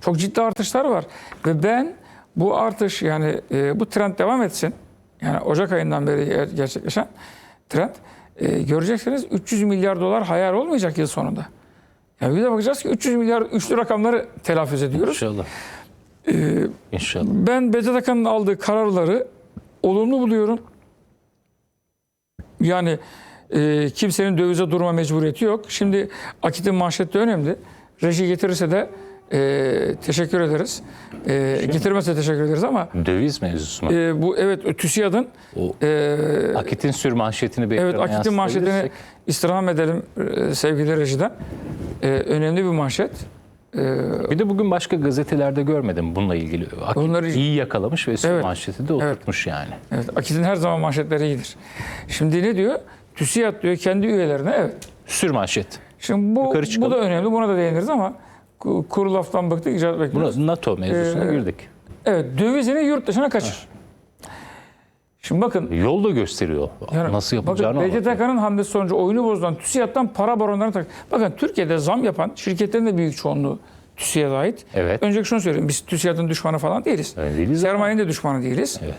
Çok ciddi artışlar var. Ve ben bu artış yani e, bu trend devam etsin. Yani Ocak ayından beri ger- gerçekleşen trend. E, göreceksiniz 300 milyar dolar hayal olmayacak yıl sonunda. Yani bir de bakacağız ki 300 milyar üçlü rakamları telaffuz ediyoruz. İnşallah. Ee, İnşallah. Ben BTK'nın aldığı kararları olumlu buluyorum. Yani e, kimsenin dövize durma mecburiyeti yok. Şimdi Akit'in manşeti önemli. Reji getirirse de e, teşekkür ederiz. E, getirmezse teşekkür ederiz ama Döviz mevzusu mu? e, bu evet TÜSİAD'ın e, Akit'in sür manşetini bir evet Akit'in manşetini istirham edelim e, sevgili rejiden. E, önemli bir manşet. Bir de bugün başka gazetelerde görmedim bununla ilgili. Akit Onları- iyi yakalamış ve sür Evet. manşeti de oturtmuş yani. Evet, Akit'in her zaman manşetleri iyidir. Şimdi ne diyor? TÜSİAD diyor kendi üyelerine evet. Sür manşet. Şimdi bu, bu da önemli. Buna da değiniriz ama kuru laftan bıktık icraat bekliyoruz. Buna NATO mevzusuna Ee, girdik. Evet dövizini yurt dışına kaçır. Şimdi bakın Yol da gösteriyor. yani Nasıl yapılacağını bakın. BTK'nın hamlesi sonucu oyunu bozulan TÜSİAD'dan para baronlarına tak. Bakın Türkiye'de zam yapan şirketlerin de büyük çoğunluğu TÜSİAD'a ait. Evet. Önceki şunu söyleyeyim. Biz TÜSİAD'ın düşmanı falan değiliz. Öyle değiliz ama. Sermayenin de düşmanı değiliz. Evet.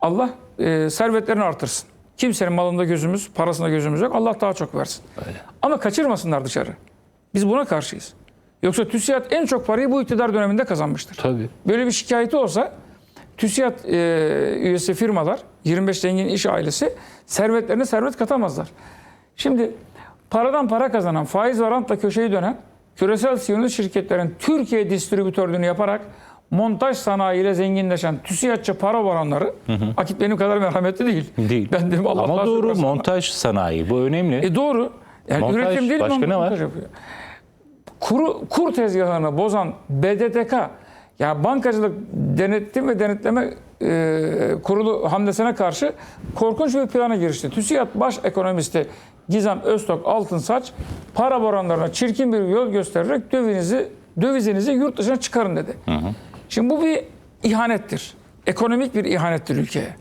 Allah e, servetlerini artırsın. Kimsenin malında gözümüz, parasında gözümüz yok. Allah daha çok versin. Ama kaçırmasınlar dışarı. Biz buna karşıyız. Yoksa TÜSİAD en çok parayı bu iktidar döneminde kazanmıştır. Tabii. Böyle bir şikayeti olsa TÜSİAD e, üyesi firmalar, 25 zengin iş ailesi servetlerine servet katamazlar. Şimdi paradan para kazanan, faiz ve rantla köşeyi dönen küresel siyonist şirketlerin Türkiye distribütörlüğünü yaparak montaj sanayiyle zenginleşen TÜSİADçı para varanları, Akit benim kadar merhametli değil. Değil. Ben dedim Allah Ama doğru montaj sanayi bu önemli. E doğru. Yani Montaj, üretim değil başka ne var? yapıyor. Kuru, kur tezgahlarını bozan BDDK yani bankacılık denetim ve denetleme e, kurulu hamlesine karşı korkunç bir plana girişti. TÜSİAD baş ekonomisti Gizem Öztok Altınsaç para boranlarına çirkin bir yol göstererek dövizinizi, dövizinizi yurt dışına çıkarın dedi. Şimdi bu bir ihanettir. Ekonomik bir ihanettir ülkeye.